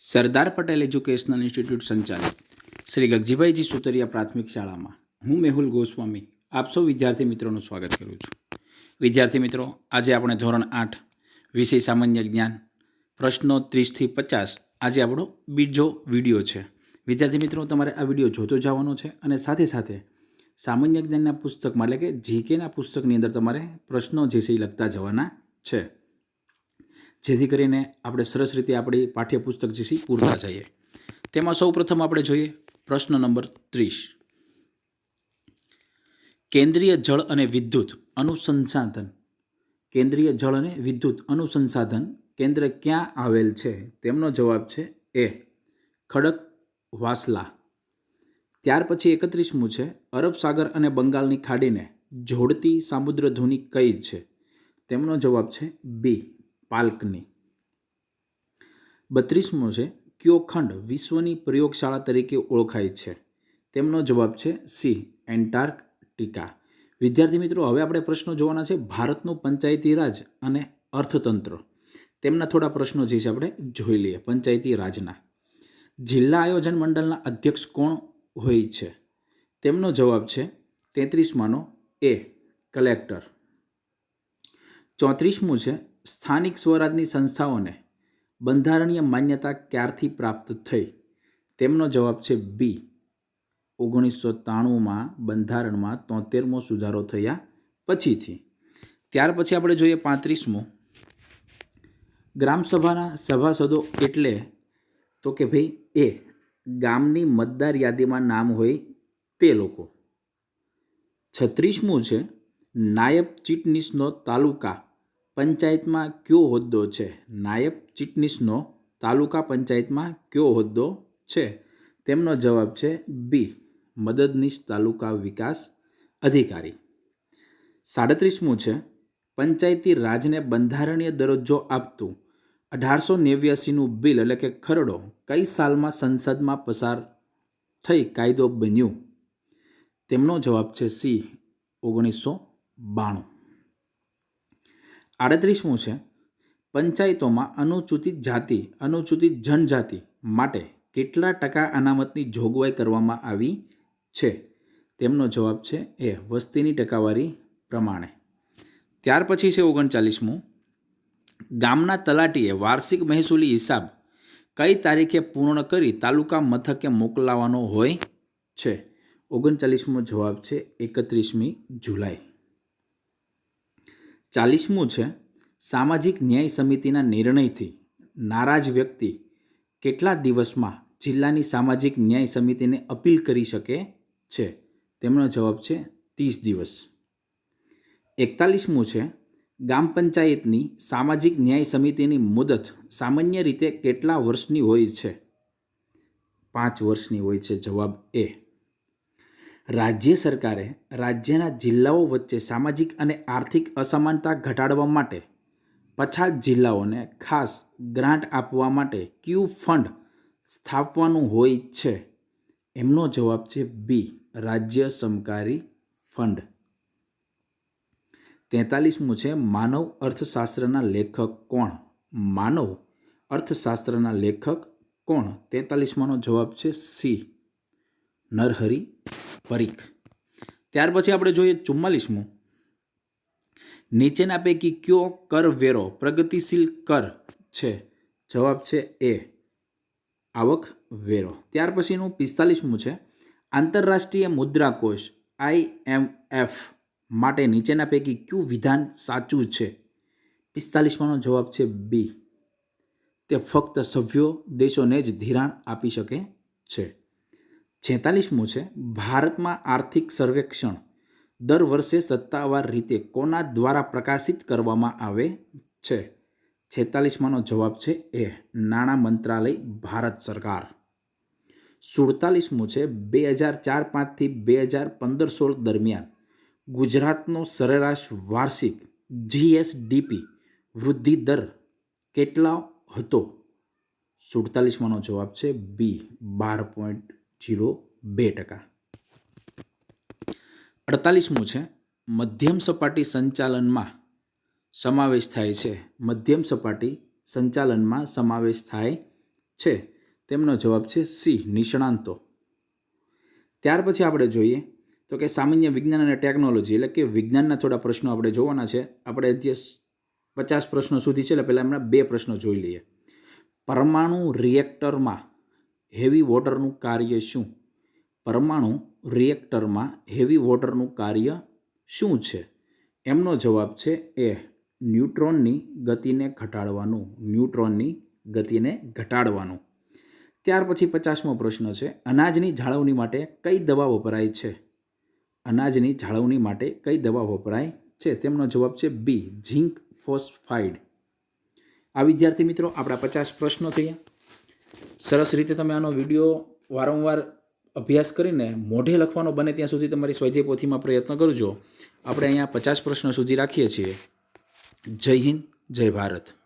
Sardar Patel educational institute સંચાલિત. શ્રી ગગજીભાઈજી સુતરિયા પ્રાથમિક શાળામાં. હું મેહુલ ગોસ્વામી. આપ સૌ વિદ્યાર્થી મિત્રોનું સ્વાગત કરું છું. વિદ્યાર્થી મિત્રો, આજે આપણે ધોરણ આઠ, વિષય સામાન્ય જ્ઞાન પ્રશ્નો ત્રીસથી પચાસ, આજે આપણો બીજો વીડિયો છે. વિદ્યાર્થી મિત્રો, તમારે આ વીડિયો જોતો જવાનો છે અને સાથે સાથે સામાન્ય જ્ઞાનના પુસ્તકમાં, એટલે કે જીકેના પુસ્તકની અંદર તમારે પ્રશ્નો જે છે એ લખતા જવાના છે. જેથી કરીને આપણે સરસ રીતે આપણી પાઠ્યપુસ્તક જે છે પૂરતા જઈએ તેમાં સૌ પ્રથમ આપણે જોઈએ પ્રશ્ન નંબર ત્રીસ. કેન્દ્રીય જળ અને વિદ્યુત અનુસંસાધન. કેન્દ્રીય જળ અને વિદ્યુત અનુસંસાધન કેન્દ્ર ક્યાં આવેલ છે? તેમનો જવાબ છે એ. ખડક, વાસલા. ત્યાર પછી એકત્રીસમું છે, અરબ સાગર અને બંગાળની ખાડીને જોડતી સામુદ્રધુની કઈ છે? તેમનો જવાબ છે બી. પાલ્કની. બત્રીસમો છે, કયો ખંડ વિશ્વની પ્રયોગશાળા તરીકે ઓળખાય છે? તેમનો જવાબ છે સી, એન્ટાર્કટિકા. વિદ્યાર્થી મિત્રો, હવે આપણે પ્રશ્નો જોવાના છે ભારતનું પંચાયતી રાજ અને અર્થતંત્ર. તેમના થોડા પ્રશ્નો જે છે આપણે જોઈ લઈએ પંચાયતી રાજના. જિલ્લા આયોજન મંડળના અધ્યક્ષ કોણ હોય છે? તેમનો જવાબ છે તેત્રીસમાંનો એ, કલેક્ટર. ચોત્રીસમું છે સ્થાનિક સ્વરાજની સંસ્થાઓને બંધારણીય માન્યતા ક્યારથી પ્રાપ્ત થઈ? તેમનો જવાબ છે બી. ઓગણીસો ત્રાણુંમાં બંધારણમાં તોતેરમો સુધારો થયા પછીથી. ત્યાર પછી આપણે જોઈએ પાંત્રીસમો. ગ્રામસભાના સભાસદો એટલે તો કે ભાઈ એ ગામની મતદાર યાદીમાં નામ હોય તે લોકો. છત્રીસમું છે નાયબ ચીટનીસનો તાલુકા. પંચાયતમાં કયો હોદ્દો છે? નાયબ ચીટનીસનો તાલુકા પંચાયતમાં કયો હોદ્દો છે? તેમનો જવાબ છે બી. મદદનીશ તાલુકા વિકાસ અધિકારી. સાડત્રીસમું છે, પંચાયતી રાજને બંધારણીય દરજ્જો આપતું અઢારસો નેવ્યાસીનું બિલ એટલે કે ખરડો કઈ સાલમાં સંસદમાં પસાર થઈ કાયદો બન્યું? તેમનો જવાબ છે સી. ઓગણીસો બાણું. આડત્રીસમું છે. પંચાયતોમાં અનુસૂચિત જાતિ, અનુસૂચિત જનજાતિ માટે કેટલા ટકા અનામતની જોગવાઈ કરવામાં આવી છે? તેમનો જવાબ છે એ, વસ્તીની ટકાવારી પ્રમાણે. ત્યાર પછી છે ઓગણચાલીસમું. ગામના તલાટીએ વાર્ષિક મહેસૂલી હિસાબ કઈ તારીખે પૂર્ણ કરી તાલુકા મથકે મોકલાવાનો હોય છે? ઓગણચાલીસમો જવાબ છે એકત્રીસમી જુલાઈ. ચાલીસમું છે, સામાજિક ન્યાય સમિતિના નિર્ણયથી નારાજ વ્યક્તિ કેટલા દિવસમાં જિલ્લાની સામાજિક ન્યાય સમિતિને અપીલ કરી શકે છે? તેમનો જવાબ છે, ત્રીસ દિવસ. એકતાલીસમું છે ગ્રામ પંચાયતની સામાજિક ન્યાય સમિતિની મુદત સામાન્ય રીતે કેટલા વર્ષની હોય છે? પાંચ વર્ષની હોય છે, જવાબ એ. રાજ્ય સરકારે રાજ્યના જિલ્લાઓ વચ્ચે સામાજિક અને આર્થિક અસમાનતા ઘટાડવા માટે પછાત જિલ્લાઓને ખાસ ગ્રાન્ટ આપવા માટે ક્યુ ફંડ સ્થાપવાનું હોય છે. એમનો જવાબ છે બી, રાજ્ય સમકારી ફંડ. તેતાલીસમું છે માનવ અર્થશાસ્ત્રના લેખક કોણ? માનવ અર્થશાસ્ત્રના લેખક કોણ? તેતાલીસમાંનો જવાબ છે સી, નરહરી પરીખ ત્યાર પછી આપણે જોઈએ ચુમ્માલીસમું. નીચેના પૈકી કયો કરવેરો પ્રગતિશીલ કર છે? જવાબ છે એ. આવક વેરો. ત્યાર પછીનું પિસ્તાલીસમું છે. આંતરરાષ્ટ્રીય મુદ્રા કોષ આઈએમએફ માટે નીચેના પૈકી કયું વિધાન સાચું છે? પિસ્તાલીસમાંનો જવાબ છે બી. તે ફક્ત સભ્યો દેશોને જ ધિરાણ આપી શકે છે. છેતાલીસમું છે, ભારતમાં આર્થિક સર્વેક્ષણ. દર વર્ષે સત્તાવાર રીતે કોના દ્વારા પ્રકાશિત કરવામાં આવે છે? છેતાલીસમાંનો જવાબ છે એ, નાણાં મંત્રાલય, ભારત સરકાર. સુડતાલીસમું છે બે હજાર ચાર પાંચથી બે હજાર પંદર સોળ દરમિયાન ગુજરાતનો સરેરાશ વાર્ષિક જીએસડીપી વૃદ્ધિ દર કેટલા હતો? સુડતાલીસમાંનો જવાબ છે બી, બાર પોઈન્ટ જીરો બે ટકા. અડતાલીસમું છે, મધ્યમ સપાટી સંચાલનમાં સમાવેશ થાય છે. મધ્યમ સપાટી સંચાલનમાં સમાવેશ થાય છે. તેમનો જવાબ છે સી, નિષ્ણાંતો. ત્યાર પછી આપણે જોઈએ તો કે સામાન્ય વિજ્ઞાન અને ટેકનોલોજી, એટલે કે વિજ્ઞાનના થોડા પ્રશ્નો આપણે જોવાના છે. આપણે જે પચાસ પ્રશ્નો સુધી છે, એટલે પહેલાં હમણાં બે પ્રશ્નો જોઈ લઈએ. પરમાણુ રિએક્ટરમાં હેવી વોટરનું કાર્ય શું? પરમાણુ રિએક્ટરમાં હેવી વોટરનું કાર્ય શું છે? એમનો જવાબ છે એ, ન્યુટ્રોનની ગતિને ઘટાડવાનું, ન્યુટ્રોનની ગતિને ઘટાડવાનું. ત્યાર પછી પચાસમો પ્રશ્ન છે, અનાજની જાળવણી માટે કઈ દવા વપરાય છે? અનાજની જાળવણી માટે કઈ દવા વપરાય છે? તેમનો જવાબ છે બી, ઝીંક ફોસ્ફાઇડ. આ વિદ્યાર્થી મિત્રો, આપણા પચાસ પ્રશ્નો થયા. સરસ રીતે તમે આનો વીડિયો વારંવાર અભ્યાસ કરીને મોઢે લખવાનો બને ત્યાં સુધી તમારી સ્વજય પોથીમાં પ્રયત્ન કરજો. આપણે અહીંયા પચાસ પ્રશ્નો સુધી રાખીએ છીએ. જય હિન્દ, જય ભારત.